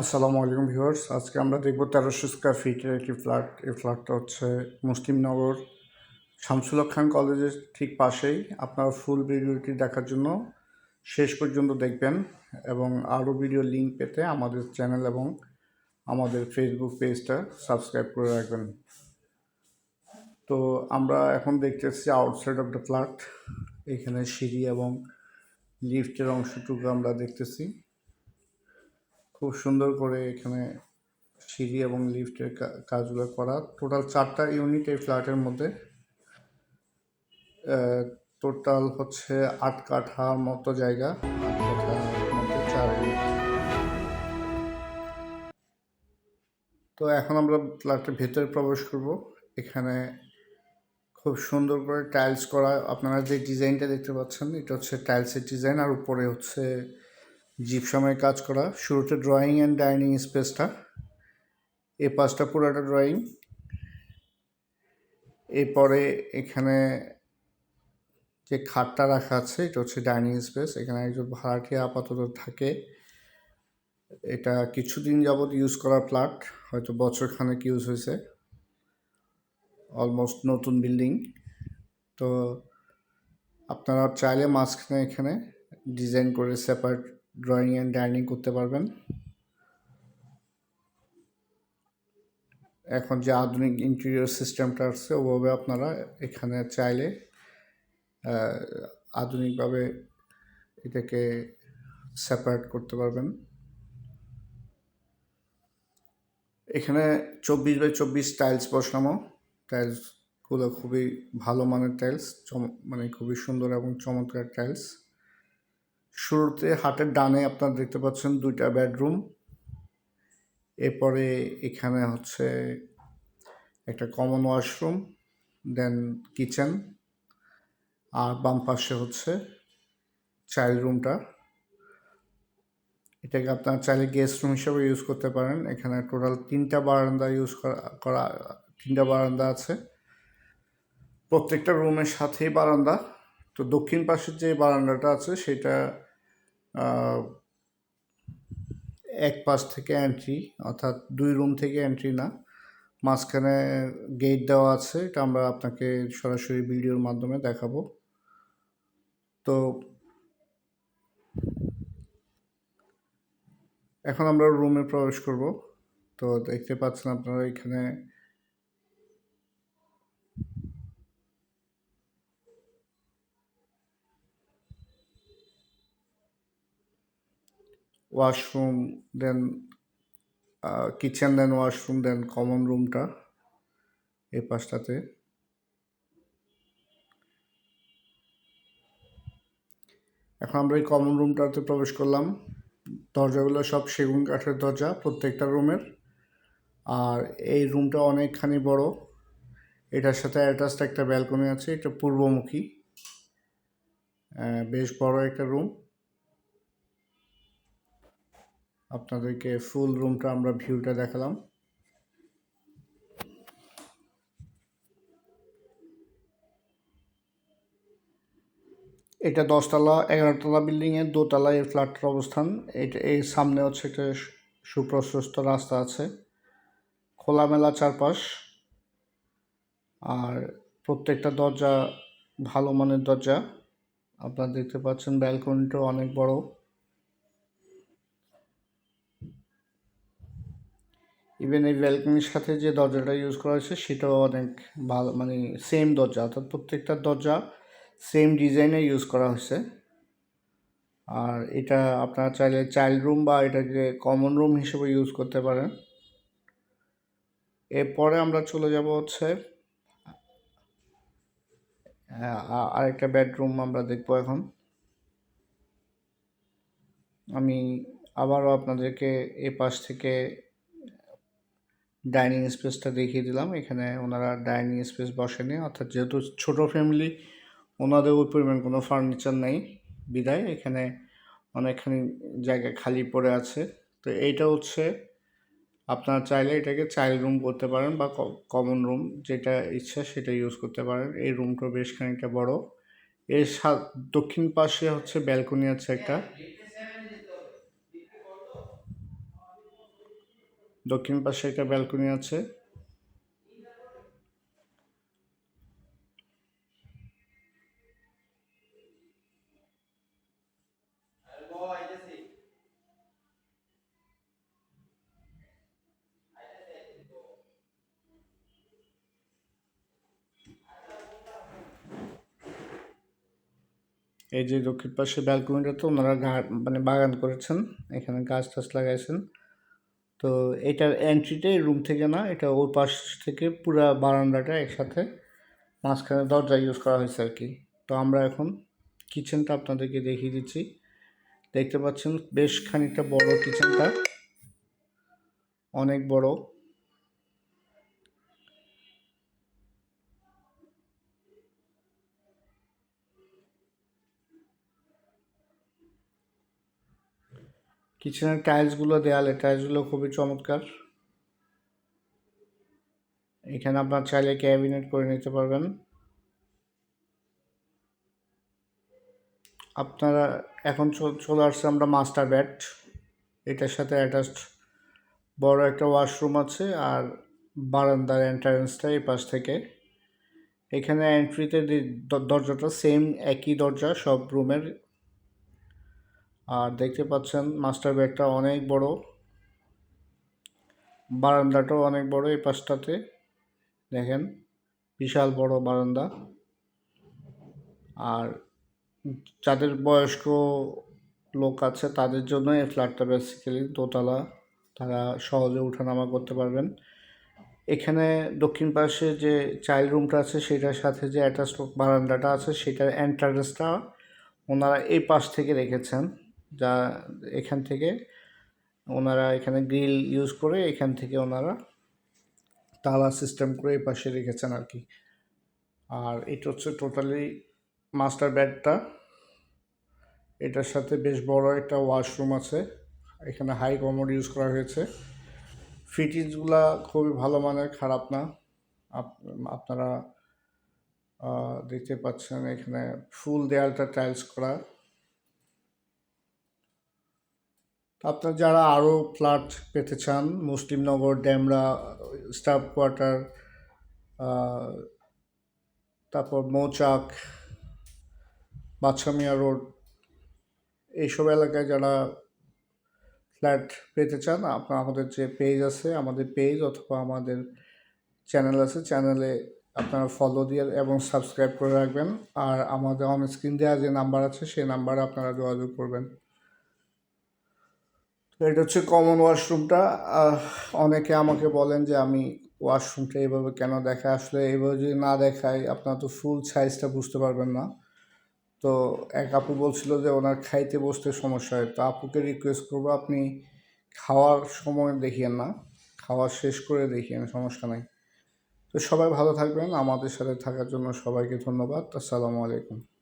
আসসালামু আলাইকুম ভিউয়ার্স। আজকে আমরা দেখব তেরোশো স্কোয়ার ফিটের একটি ফ্ল্যাট এই ফ্ল্যাটটা হচ্ছে মুসলিমনগর শামসুল্লাহ খান কলেজের ঠিক পাশেই। আপনার ফুল ভিডিওটি দেখার জন্য শেষ পর্যন্ত দেখবেন এবং আরও ভিডিও লিঙ্ক পেতে আমাদের চ্যানেল এবং আমাদের ফেসবুক পেজটা সাবস্ক্রাইব করে রাখবেন। তো আমরা এখন দেখতেছি আউটসাইড অফ দ্য ফ্ল্যাট এখানে সিঁড়ি এবং লিফটের অংশটুকু আমরা দেখতেছি। খুব সুন্দর করে এখানে সিঁড়ি এবং লিফটের কাজগুলো করা। টোটাল চারটা ইউনিট এই ফ্ল্যাটের মধ্যে। টোটাল হচ্ছে আট কাঠার মতো জায়গা তো এখন আমরা ফ্ল্যাটের ভেতরে প্রবেশ করব। এখানে খুব সুন্দর করে টাইলস করা। আপনারা যে ডিজাইনটা দেখতে পাচ্ছেন, এটা হচ্ছে টাইলসের ডিজাইন আর উপরে হচ্ছে জিপসামের কাজ করা, শুরুতে ড্রয়িং অ্যান্ড ডাইনিং স্পেসটা এই পাঁচটা পুরোটা ড্রয়িং এরপরে এখানে যে খাটটা রাখা আছে, এটা হচ্ছে ডাইনিং স্পেস এখানে একজন ভাড়াটিয়া আপাতত থাকে। এটা কিছুদিন যাবৎ ইউজ করা ফ্ল্যাট হয়তো বছর খানেক ইউজ হয়েছে। অলমোস্ট নতুন বিল্ডিং তো আপনারা চাইলে মাঝখানে এখানে ডিজাইন করে সেপারেট ড্রয়িং অ্যান্ড ডাইনিং করতে পারবেন। এখন যে আধুনিক ইন্টেরিয়র সিস্টেমটা আসছে ওভাবে আপনারা এখানে চাইলে আধুনিকভাবে এটাকে সেপারেট করতে পারবেন। এখানে চব্বিশ বাই চব্বিশ টাইলস বসানো। টাইলসগুলো খুবই ভালো মানের টাইলস মানে খুবই সুন্দর এবং চমৎকার টাইলস শুরুতে হাটের ডানে আপনারা দেখতে পাচ্ছেন দুইটা বেডরুম। এরপরে এখানে হচ্ছে একটা কমন ওয়াশরুম, দেন কিচেন, আর বাম পাশে হচ্ছে চাইল্ড রুমটা। এটাকে আপনার চাইলে গেস্ট রুম হিসেবে ইউজ করতে পারেন। এখানে টোটাল তিনটা বারান্দা ইউজ করা তিনটা বারান্দা আছে। প্রত্যেকটা রুমের সাথেই বারান্দা। তো দক্ষিণ পাশের যে বারান্দাটা আছে, সেটা এক পাশ থেকে এন্ট্রি অর্থাৎ দুই রুম থেকে এন্ট্রি না, মাঝখানে গেট দেওয়া আছে, এটা আমরা আপনাকে সরাসরি ভিডিওর মাধ্যমে দেখাবো। তো এখন আমরা রুমে প্রবেশ করব। তো দেখতে পাচ্ছেন আপনারা এখানে washroom then kitchen then washroom then common রুমটা এই পাশটাতে। এখন আমরা এই কমন রুমটাতে প্রবেশ করলাম। দরজাগুলো সব সেগুন কাঠের দরজা প্রত্যেকটা রুমের। আর এই রুমটা অনেকখানি বড়। এটার সাথে অ্যাটাচড একটা ব্যালকনি আছে, এটা পূর্বমুখী। বেশ বড় একটা রুম আপনাদেরকে ফুল রুমটা আমরা ভিউটা দেখালাম। এটা দশতলা, এগারোতলা বিল্ডিংয়ের দোতলায় এই ফ্ল্যাটটার অবস্থান। এটা এই সামনে হচ্ছে একটা সুপ্রশস্ত রাস্তা আছে। খোলামেলা চারপাশ। আর প্রত্যেকটা দরজা ভালো মানের দরজা। আপনারা দেখতে পাচ্ছেন ব্যালকনিটাও অনেক বড়। ইভেন এই ব্যালকনির সাথে যে দরজাটা ইউজ করা হয়েছে, সেটাও অনেক ভালো মানে সেম দরজা, অর্থাৎ প্রত্যেকটা দরজা সেম ডিজাইনে ইউজ করা হয়েছে। আর এটা আপনারা চাইলে চাইল্ড রুম বা এটাকে কমন রুম হিসেবে ইউজ করতে পারেন। এরপরে আমরা চলে যাব হচ্ছে আরেকটা বেডরুম আমরা দেখব এখন। আমি আবারও আপনাদেরকে এ পাশ থেকে ডাইনিং স্পেসটা দেখিয়ে দিলাম। এখানে ওনারা ডাইনিং স্পেস বসেনি, অর্থাৎ যেহেতু ছোট ফ্যামিলি, ওনাদের ওই পরিমাণ কোনো ফার্নিচার নেই, বিদায়। এখানে অনেকখানি জায়গা খালি পড়ে আছে। তো এইটা হচ্ছে, আপনারা চাইলে এটাকে চাইল্ড রুম করতে পারেন বা কমন রুম, যেটা ইচ্ছা সেটা ইউজ করতে পারেন। এই রুমটা বেশ খানিকটা বড়। এর দক্ষিণ পাশে হচ্ছে ব্যালকনি আছে একটা। দক্ষিণ পাশে একটা ব্যালকনি আছে। এই যে দক্ষিণ পাশে ব্যালকনিটা তো ওনারা মানে বাগান করেছেন, এখানে গাছ টাছ লাগাইছেন। তো এটার এই রুম থেকে না, এটা ওর পাশ থেকে পুরো বারান্দাটা একসাথে মাঝখানে দরজা ইউজ করা হয়েছে আর কি। তো আমরা এখন কিচেনটা আপনাদেরকে দেখিয়ে দিচ্ছি। দেখতে পাচ্ছেন বেশ খানিকটা বড় কিচেনটা অনেক বড়। কিচেনের টাইলসগুলো দেয়ালে টাইলসগুলো খুবই চমৎকার। এখানে আপনার চাইলে ক্যাবিনেট করে নিতে পারবেন। আপনারা এখন চল- আসছে আমরা মাস্টার ব্যাট এটার সাথে অ্যাটাচড বড় একটা ওয়াশরুম আছে আর বারান্দার এন্ট্রান্সটা এই পাশ থেকে। এখানে এন্ট্রিতে দরজাটা সেম একই দরজা, সব রুমের দেখতে পাচ্ছেন মাস্টার বেডটা অনেক বড়, বারান্দাটাও অনেক বড় এই পাশটাতে, দেখেন বিশাল বড় বারান্দা। আর যাদের বয়স্ক লোক আছে তাদের জন্য এই ফ্ল্যাটটা বেসিক্যালি দোতলা, তারা সহজে ওঠানামা করতে পারবেন। এখানে দক্ষিণ পাশে যে চাইল্ড রুমটা আছে সেটার সাথে যে অ্যাটাচ বারান্দাটা আছে সেটার এন্ট্রান্সটা ওনারা এই পাশ থেকে রেখেছেন। যা এখান থেকে ওনারা এখানে গ্রিল ইউজ করে এখান থেকে ওনারা তালা সিস্টেম করে এই পাশে রেখেছেন আর কি। আর এটা হচ্ছে টোটালি মাস্টার বেডটা। এটার সাথে বেশ বড় একটা ওয়াশরুম আছে। এখানে হাই কমোড ইউজ করা হয়েছে। ফিটিংসগুলা খুবই ভালো মানের, খারাপ না। আপ- আপনারা দেখতে পাচ্ছেন এখানে ফুল দেয়ালটা টাইলস করা। আপনার যারা আরও ফ্ল্যাট পেতে চান, মুসলিমনগর ড্যামরা স্টাফ কোয়ার্টার তারপর মৌচাক বাচ্চামিয়া রোড, এইসব এলাকায় যারা ফ্ল্যাট পেতে চান আপনার আমাদের যে পেজ আছে, আমাদের পেজ অথবা আমাদের চ্যানেল আছে, চ্যানেলে আপনারা ফলো দিয়ে এবং সাবস্ক্রাইব করে রাখবেন। আর আমাদের অন স্ক্রিন দেওয়া যে নাম্বার আছে, সেই নাম্বারে আপনারা যোগাযোগ করবেন। তো এটা হচ্ছে কমন ওয়াশরুমটা অনেকে আমাকে বলেন যে আমি ওয়াশরুমটা এইভাবে কেন দেখা আসলে এইভাবে যদি না দেখাই, আপনার তো ফুল সাইজটা বুঝতে পারবেন না। তো এক আপু বলছিল যে ওনার খাইতে বসতে সমস্যা হয়। তো আপুকে রিকোয়েস্ট করব আপনি খাওয়ার সময় দেখিয়েন না। খাওয়া শেষ করে দেখিয়েন, সমস্যা নাই। তো সবাই ভালো থাকবেন। আমাদের সাথে থাকার জন্য সবাইকে ধন্যবাদ। আসসালামু আলাইকুম।